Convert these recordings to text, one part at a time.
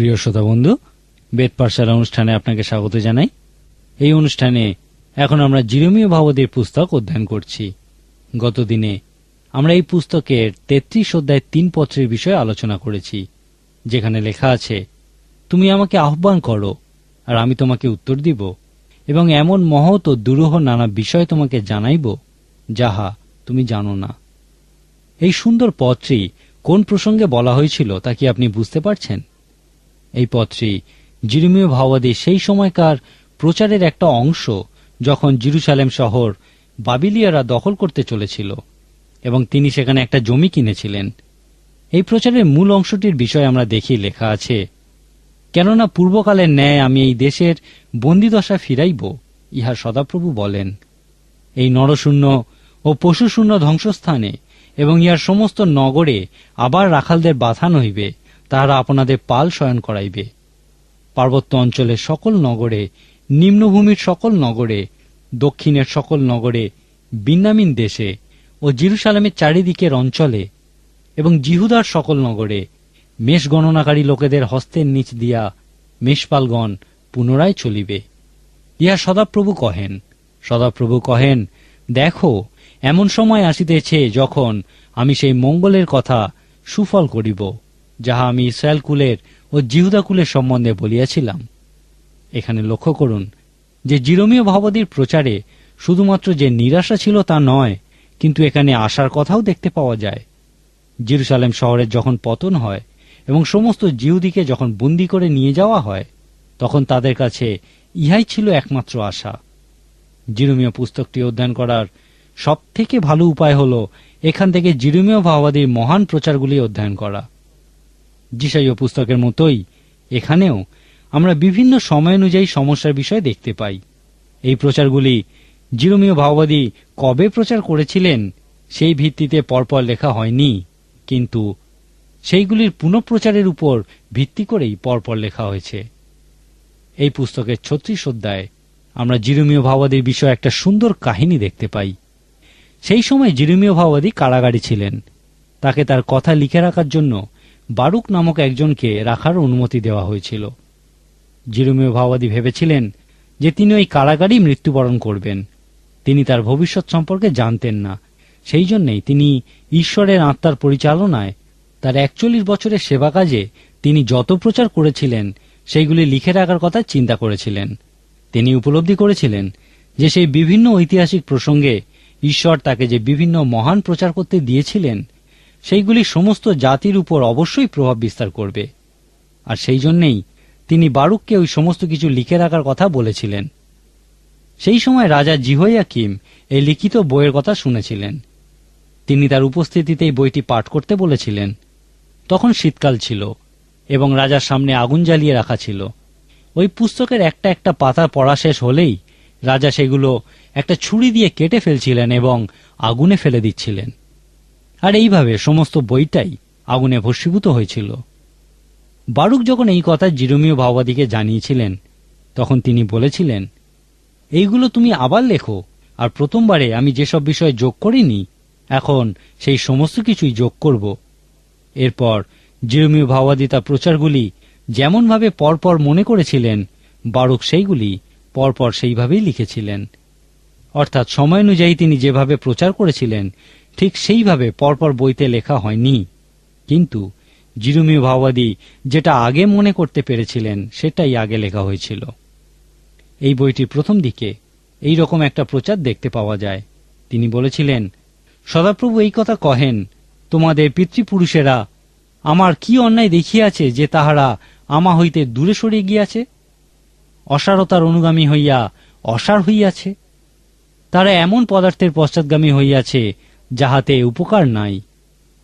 প্রিয় শ্রোতা বন্ধু, বেদ পাঠশালা অনুষ্ঠানে আপনাকে স্বাগত জানাই। এই অনুষ্ঠানে এখন আমরা জিরমীয় ভাবদের পুস্তক অধ্যয়ন করছি। গতদিনে আমরা এই পুস্তকের তেত্রিশ অধ্যায় তিন পত্রের বিষয়ে আলোচনা করেছি, যেখানে লেখা আছে, তুমি আমাকে আহ্বান করো আর আমি তোমাকে উত্তর দিব এবং এমন মহৎ ও দুরূহ নানা বিষয় তোমাকে জানাইব যাহা তুমি জানো না। এই সুন্দর পত্রটি কোন প্রসঙ্গে বলা হয়েছিল তা কি আপনি বুঝতে পারছেন? এই পত্রটি জিরুমীয় ভাওয়াদী সেই সময়কার প্রচারের একটা অংশ যখন জিরুসালেম শহর বাবিলিয়ারা দখল করতে চলেছিল এবং তিনি সেখানে একটা জমি কিনেছিলেন। এই প্রচারের মূল অংশটির বিষয়ে আমরা দেখি লেখা আছে, কেননা পূর্বকালের ন্যায় আমি এই দেশের বন্দিদশা ফিরাইব ইহা সদাপ্রভু বলেন। এই নরশূন্য ও পশুশূন্য ধ্বংসস্থানে এবং ইহার সমস্ত নগরে আবার রাখালদের বাধা নইবে তাহারা আপনাদের পাল শয়ন করাইবে। পার্বত্য অঞ্চলের সকল নগরে, নিম্নভূমির সকল নগরে, দক্ষিণের সকল নগরে, বিন্যামিন দেশে ও জিরুসালামের চারিদিকের অঞ্চলে এবং জিহুদার সকল নগরে মেষ গণনাকারী লোকেদের হস্তের নিচ দিয়া মেষপালগণ পুনরায় চলিবে। ইহা সদাপ্রভু কহেন সদাপ্রভু কহেন, দেখো, এমন সময় আসিতেছে যখন আমি সেই মঙ্গলের কথা সুফল করিব। যাহা আমি ইসরায়েল কুলের ও জিহুদা কুলের সম্বন্ধে বলিয়াছিলাম। এখানে লক্ষ্য করুন যে জিরোমীয় ভবদীর প্রচারে শুধুমাত্র যে নিরাশা ছিল তা নয়, কিন্তু এখানে আসার কথাও দেখতে পাওয়া যায়। জিরুসালেম শহরের যখন পতন হয় এবং সমস্ত জিহুদিকে যখন বন্দি করে নিয়ে যাওয়া হয়, তখন তাদের কাছে ইহাই ছিল একমাত্র আশা। জিরুমীয় পুস্তকটি অধ্যয়ন করার সব থেকে ভালো উপায় হল এখান থেকে জিরুমীয় ভাওবাদীর মহান প্রচারগুলি অধ্যয়ন করা। জিসাইয় পুস্তকের মতোই এখানেও আমরা বিভিন্ন সময় অনুযায়ী সমস্যার বিষয় দেখতে পাই। এই প্রচারগুলি জিরোমীয় ভাওবাদী কবে প্রচার করেছিলেন সেই ভিত্তিতে পরপর লেখা হয়নি, কিন্তু সেইগুলির পুনঃপ্রচারের উপর ভিত্তি করেই পরপর লেখা হয়েছে। এই পুস্তকের ছত্রিশ অধ্যায় আমরা জিরোমীয় ভাওবাদীর বিষয়ে একটা সুন্দর কাহিনী দেখতে পাই। সেই সময় জিরোমীয় ভাওবাদী কারাগারে ছিলেন। তাকে তার কথা লিখে রাখার জন্য বারুক নামক একজনকে রাখার অনুমতি দেওয়া হয়েছিল। জিরোমীয় ভাওবাদী ভেবেছিলেন যে তিনি ওই কারাগারেই মৃত্যুবরণ করবেন। তিনি তার ভবিষ্যৎ সম্পর্কে জানতেন না। সেই জন্যেই তিনি ঈশ্বরের আত্মার পরিচালনায় তার একচল্লিশ বছরের সেবা কাজে তিনি যত প্রচার করেছিলেন, সেইগুলি লিখে রাখার কথা চিন্তা করেছিলেন। তিনি উপলব্ধি করেছিলেন যে সেই বিভিন্ন ঐতিহাসিক প্রসঙ্গে ঈশ্বর তাকে যে বিভিন্ন মহান প্রচার করতে দিয়েছিলেন সেইগুলি সমস্ত জাতির উপর অবশ্যই প্রভাব বিস্তার করবে। আর সেই জন্যেই তিনি বারুককে ওই সমস্ত কিছু লিখে রাখার কথা বলেছিলেন। সেই সময় রাজা জিহয়াকিম এই লিখিত বইয়ের কথা শুনেছিলেন। তিনি তার উপস্থিতিতেই বইটি পাঠ করতে বলেছিলেন। তখন শীতকাল ছিল এবং রাজার সামনে আগুন জ্বালিয়ে রাখা ছিল। ওই পুস্তকের একটা একটা পাতা পড়া শেষ হলেই রাজা সেগুলো একটা ছুরি দিয়ে কেটে ফেলছিলেন এবং আগুনে ফেলে দিচ্ছিলেন। আর এইভাবে সমস্ত বইটাই আগুনে ভস্মীভূত হয়েছিল। বারুক যখন এই কথা জিরোমীয় ভাওবাদীকে জানিয়েছিলেন, তখন তিনি বলেছিলেন, এইগুলো তুমি আবার লেখো, আর প্রথমবারে আমি যেসব বিষয় যোগ করিনি, এখন সেই সমস্ত কিছুই যোগ করব। এরপর জিরোমীয় ভাওবাদী তার প্রচারগুলি যেমনভাবে পরপর মনে করেছিলেন, বারুক সেইগুলি পরপর সেইভাবেই লিখেছিলেন। অর্থাৎ সময় অনুযায়ী তিনি যেভাবে প্রচার করেছিলেন ঠিক সেইভাবে পরপর বইতে লেখা হয়নি। কিন্তু জিরুমীয় ভাওবাদী যেটা আগে মনে করতে পেরেছিলেন, সেটাই আগে লেখা হয়েছিল। এই বইটির প্রথম দিকে এই রকম একটা প্রচার দেখতে পাওয়া যায়। তিনি বলেছিলেন, সদাপ্রভু এই কথা কহেন, তোমাদের পিতৃপুরুষেরা আমার কি অন্যায় দেখিয়াছে যে তাহারা আমা হইতে দূরে সরিয়ে গিয়াছে? অসারতার অনুগামী হইয়া অসার হইয়াছে? তারা এমন পদার্থের পশ্চাৎগামী হইয়াছে যাহাতে উপকার নাই,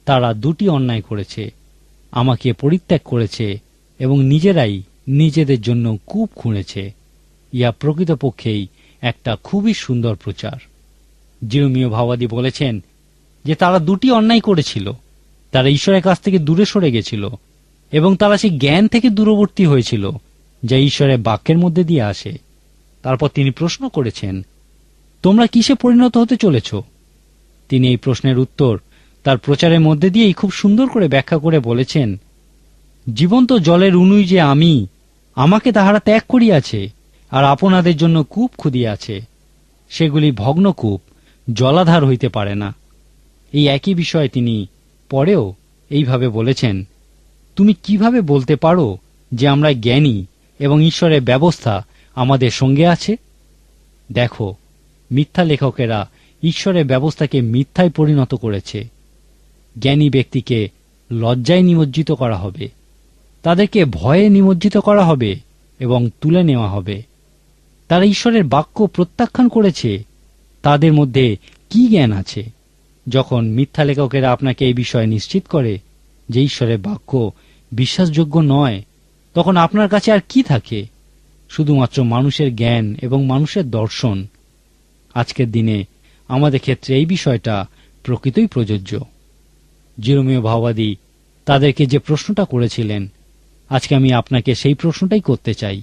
তারা দুটি অন্যায় করেছে, আমাকে পরিত্যাগ করেছে এবং নিজেরাই নিজেদের জন্য কূপ খুঁড়েছে। ইয়া প্রকৃতপক্ষেই একটা খুবই সুন্দর প্রচার। জিরোমীয় ভাবাদী বলেছেন যে, তারা দুটি অন্যায় করেছিল। তারা ঈশ্বরের কাছ থেকে দূরে সরে গেছিল এবং তারা সেই জ্ঞান থেকে দূরবর্তী হয়েছিল, যা ঈশ্বরের বাক্যের মধ্যে দিয়ে আসে। তারপর তিনি প্রশ্ন করেছেন, তোমরা কিসে পরিণত হতে চলেছ? তিনি এই প্রশ্নের উত্তর তার প্রচারের মধ্যে দিয়েই খুব সুন্দর করে ব্যাখ্যা করে বলেছেন, জীবন্ত জলের উনুই যে আমি, আমাকে তাহারা ত্যাগ করিয়াছে আর আপনাদের জন্য কূপ খুদিয়াছে। সেগুলি ভগ্ন কূপ জলাধার হইতে পারে না। এই একই বিষয়ে তিনি পরেও এইভাবে বলেছেন, তুমি কীভাবে বলতে পারো যে আমরা জ্ঞানী এবং ঈশ্বরের ব্যবস্থা আমাদের সঙ্গে আছে? দেখো, মিথ্যা লেখকেরা ঈশ্বরের ব্যবস্থাকে মিথ্যায় পরিণত করেছে। জ্ঞানী ব্যক্তিকে লজ্জায় নিমজ্জিত করা হবে। তাদেরকে ভয়ে নিমজ্জিত করা হবে এবং তুলে নেওয়া হবে। তারা ঈশ্বরের বাক্য প্রত্যাখ্যান করেছে। তাদের মধ্যে কি জ্ঞান আছে? যখন মিথ্যা লেখকেরা আপনাকে এই বিষয়ে নিশ্চিত করে যে ঈশ্বরের বাক্য বিশ্বাসযোগ্য নয়, তখন আপনার কাছে আর কি থাকে? শুধুমাত্র মানুষের জ্ঞান এবং মানুষের দর্শন। আজকের দিনে আমাদের ক্ষেত্রে এই বিষয়টা প্রকৃতই প্রযোজ্য। জিরোমীয় ভাওবাদী তাদেরকে যে প্রশ্নটা করেছিলেন, আজকে আমি আপনাকে সেই প্রশ্নটাই করতে চাই।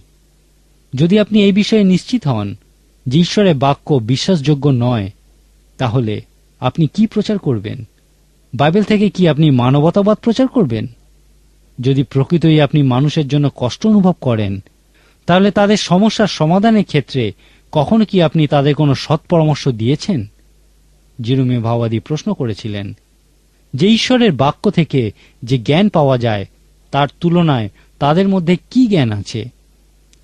যদি আপনি এই বিষয়ে নিশ্চিত হন যে ঈশ্বরের বাক্য বিশ্বাসযোগ্য নয়, তাহলে আপনি কি প্রচার করবেন? বাইবেল থেকে কি আপনি মানবতাবাদ প্রচার করবেন? যদি প্রকৃতই আপনি মানুষের জন্য কষ্ট অনুভব করেন, তাহলে তাদের সমস্যার সমাধানের ক্ষেত্রে কখনো কি আপনি তাদের কোনো সৎ পরামর্শ দিয়েছেন? জিরুমে ভাওবাদী প্রশ্ন করেছিলেন, যে ঈশ্বরের বাক্য থেকে যে জ্ঞান পাওয়া যায়, তার তুলনায় তাদের মধ্যে কি জ্ঞান আছে?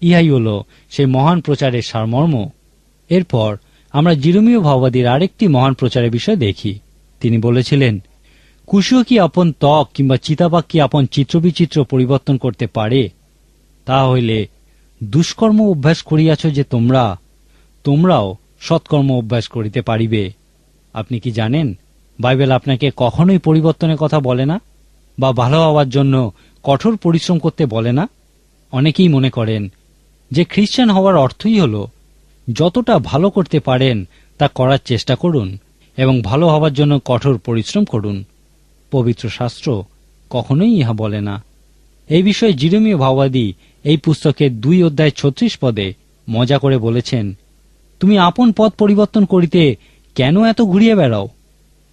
ইহাই হল সেই মহান প্রচারের সারমর্ম। এরপর আমরা জিরুমীয় ভাওবাদীর আরেকটি মহান প্রচারের বিষয় দেখি। তিনি বলেছিলেন কুশিও কি আপন ত্বক কিংবা চিতাবাক কি আপন চিত্রবিচিত্র পরিবর্তন করতে পারে? তা হইলে দুষ্কর্ম অভ্যাস করিয়াছ যে তোমরা, তোমরাও সৎকর্ম অভ্যাস করিতে পারিবে। আপনি কি জানেন? বাইবেল আপনাকে কখনোই পরিবর্তনের কথা বলে না? বা ভালো হওয়ার জন্য কঠোর পরিশ্রম করতে বলে না? অনেকেই মনে করেন যে খ্রিস্টান হওয়ার অর্থই হল, যতটা ভালো করতে পারেন তা করার চেষ্টা করুন এবং ভালো হওয়ার জন্য কঠোর পরিশ্রম করুন। পবিত্র শাস্ত্র কখনোই ইহা বলে না। এই বিষয়ে জিরমীয় ভাওবাদী এই পুস্তকের দুই অধ্যায় ছত্রিশ পদে মজা করে বলেছেন, তুমি আপন পথ পরিবর্তন করিতে কেন এত ঘুরিয়ে বেড়াও?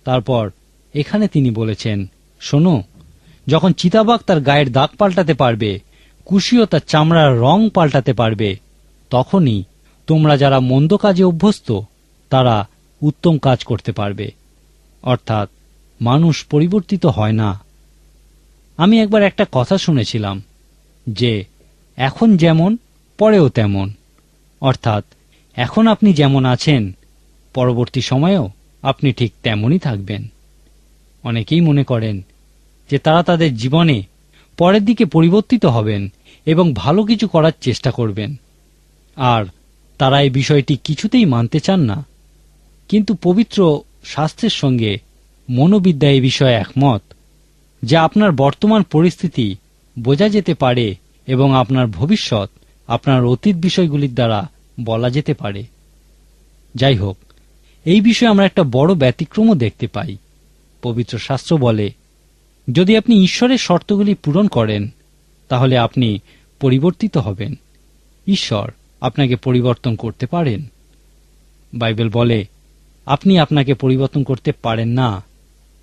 তারপর এখানে তিনি বলেছেন, শোনো, যখন চিতাবাগ তার গায়ের দাগ পাল্টাতে পারবে, কুশিও তার চামড়ার রং পাল্টাতে পারবে, তখনই তোমরা যারা মন্দ কাজে অভ্যস্ত, তারা উত্তম কাজ করতে পারবে। অর্থাৎ মানুষ পরিবর্তিত হয় না। আমি একবার একটা কথা শুনেছিলাম যে, এখন যেমন, পরেও তেমন। অর্থাৎ, এখন আপনি যেমন আছেন পরবর্তী সময়েও আপনি ঠিক তেমনই থাকবেন। অনেকেই মনে করেন যে তারা তাদের জীবনে পরের দিকে পরিবর্তিত হবেন এবং ভালো কিছু করার চেষ্টা করবেন। আর তারা এই বিষয়টি কিছুতেই মানতে চান না। কিন্তু পবিত্র স্বাস্থ্যের সঙ্গে মনোবিদ্যা এই বিষয়ে একমত যা আপনার বর্তমান পরিস্থিতি বোঝা যেতে পারে এবং আপনার ভবিষ্যৎ আপনার অতীত বিষয়গুলির দ্বারা বলা যেতে পারে। যাই হোক এই বিষয়ে আমরা একটা বড় ব্যতিক্রমও দেখতে পাই। পবিত্র শাস্ত্র বলে, যদি আপনি ঈশ্বরের শর্তগুলি পূরণ করেন, তাহলে আপনি পরিবর্তিত হবেন। ঈশ্বর আপনাকে পরিবর্তন করতে পারেন। বাইবেল বলে, আপনি আপনাকে পরিবর্তন করতে পারেন না,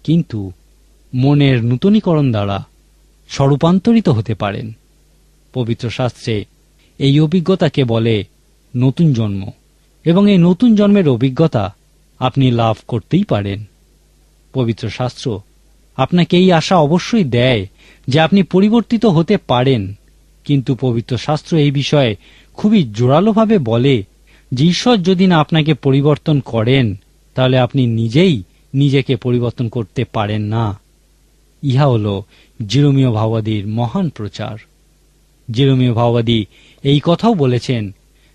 কিন্তু মনের নূতনীকরণ দ্বারা স্বরূপান্তরিত হতে পারেন। পবিত্র শাস্ত্রে এই অভিজ্ঞতাকে বলে নতুন জন্ম, এবং এই নতুন জন্মের অভিজ্ঞতা আপনি লাভ করতেই পারেন। পবিত্র শাস্ত্র, আপনাকে এই আশা অবশ্যই দেয় যে আপনি পরিবর্তিত হতে পারেন। কিন্তু পবিত্র শাস্ত্র এই বিষয়ে খুবই জোরালোভাবে বলে যে ঈশ্বর যদি না আপনাকে পরিবর্তন করেন, তাহলে আপনি নিজেই নিজেকে পরিবর্তন করতে পারেন না। ইহা হল জিরোমীয় ভাওবাদীর মহান প্রচার। জিরোমীয় ভাওবাদী এই কথাও বলেছেন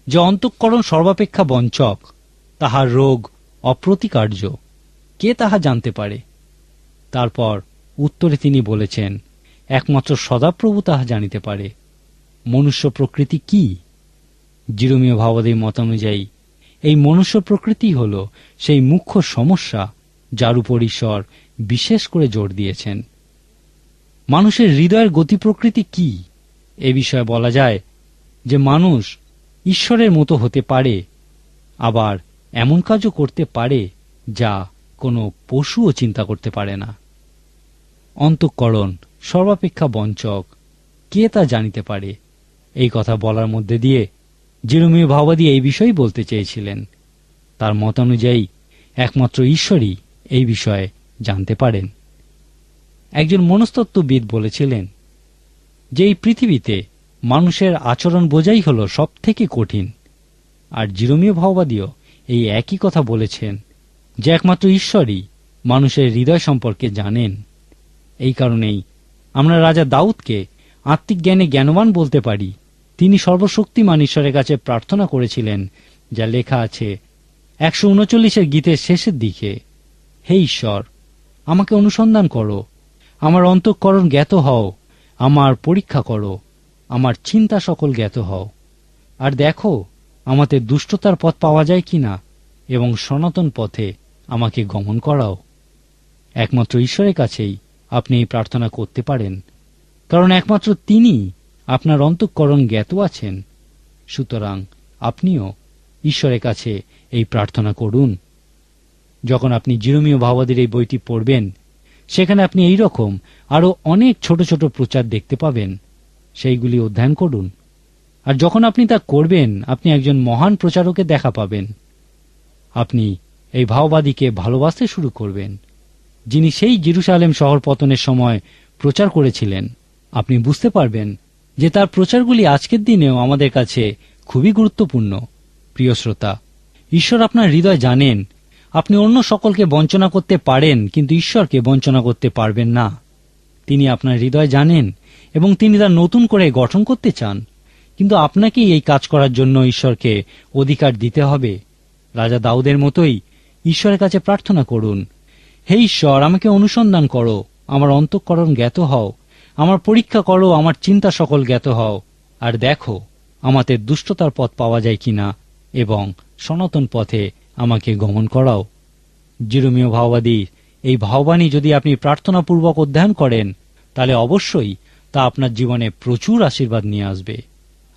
যে অন্তঃকরণ সর্বাপেক্ষা বঞ্চক। তাহার রোগ অপ্রতিকার্য। কে তাহা জানতে পারে? তারপর উত্তরে তিনি বলেছেন, একমাত্র সদাপ্রভু তাহা জানিতে পারে। মনুষ্য প্রকৃতি কি? জিরোমীয় ভাবাদীর মতানুযায়ী এই মনুষ্য প্রকৃতি হল সেই মুখ্য সমস্যা যার উপর ঈশ্বর বিশেষ করে জোর দিয়েছেন। মানুষের হৃদয়ের গতি প্রকৃতি কি? এ বিষয়ে বলা যায় যে মানুষ ঈশ্বরের মতো হতে পারে। আবার এমন কাজও করতে পারে যা কোনো পশুও চিন্তা করতে পারে না। অন্তঃকরণ, সর্বাপেক্ষা বঞ্চক, কে তা জানিতে পারে? এই কথা বলার মধ্যে দিয়ে জিরোমীয় ভাবাদী এই বিষয়ই বলতে চেয়েছিলেন। তার মতানুযায়ী একমাত্র ঈশ্বরই এই বিষয়ে জানতে পারেন। একজন মনস্তত্ত্ববিদ বলেছিলেন, যে এই পৃথিবীতে মানুষের আচরণ বোঝাই হল সব থেকে কঠিন, আর জিরোমীয় ভাওবাদীও এই একই কথা বলেছেন, যে একমাত্র ঈশ্বরই মানুষের হৃদয় সম্পর্কে জানেন। এই কারণেই আমরা রাজা দাউদকে আত্মিক জ্ঞানে জ্ঞানবান বলতে পারি। তিনি সর্বশক্তিমান ঈশ্বরের কাছে প্রার্থনা করেছিলেন, যা লেখা আছে একশো উনচল্লিশের গীতের শেষের দিকে, হে ঈশ্বর, আমাকে অনুসন্ধান করো। আমার অন্তঃকরণ জ্ঞাত হও। আমার পরীক্ষা করো। আমার চিন্তা সকল জ্ঞাত হও। আর দেখো আমাদের দুষ্টতার পথ পাওয়া যায় কিনা এবং সনাতন পথে আমাকে গমন করাও। একমাত্র ঈশ্বরের কাছেই আপনি এই প্রার্থনা করতে পারেন, কারণ একমাত্র তিনি আপনার অন্তঃকরণ জ্ঞাত আছেন। সুতরাং আপনিও ঈশ্বরের কাছে এই প্রার্থনা করুন। যখন আপনি জিরোমীয় ভাবাদের এই বইটি পড়বেন, সেখানে আপনি এই রকম আরও অনেক ছোট ছোট প্রচার দেখতে পাবেন। সেইগুলি অধ্যয়ন করুন। আর যখন আপনি তা করবেন, আপনি একজন মহান প্রচারকের দেখা পাবেন। আপনি এই ভাওবাদীকে ভালোবাসতে শুরু করবেন। যিনি সেই জিরুসালেম শহর পতনের সময় প্রচার করেছিলেন, আপনি বুঝতে পারবেন যে তার প্রচারগুলি আজকের দিনেও আমাদের কাছে খুবই গুরুত্বপূর্ণ। প্রিয় শ্রোতা, ঈশ্বর আপনার হৃদয় জানেন। আপনি অন্য সকলকে বঞ্চনা করতে পারেন, কিন্তু ঈশ্বরকে বঞ্চনা করতে পারবেন না। তিনি আপনার হৃদয় জানেন এবং তিনি তা নতুন করে গঠন করতে চান। কিন্তু আপনাকেই এই কাজ করার জন্য ঈশ্বরকে অধিকার দিতে হবে। রাজা দাউদের মতোই ঈশ্বরের কাছে প্রার্থনা করুন, হে ঈশ্বর, আমাকে অনুসন্ধান করো, আমার অন্তঃকরণ জ্ঞাত হও, আমার পরীক্ষা করো, আমার চিন্তা সকল জ্ঞাত হও, আর দেখো আমাদের দুষ্টতার পথ পাওয়া যায় কিনা, এবং সনাতন পথে আমাকে গমন করাও। জিরোমীয় ভাওবাদীর এই ভাওবাণী যদি আপনি প্রার্থনাপূর্বক অধ্যয়ন করেন, তাহলে অবশ্যই তা আপনার জীবনে প্রচুর আশীর্বাদ নিয়ে আসবে।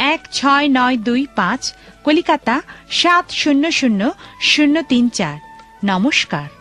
এক ছয় নয় দুই পাঁচ কলিকাতা সাত শূন্য শূন্য শূন্য তিন চার। নমস্কার।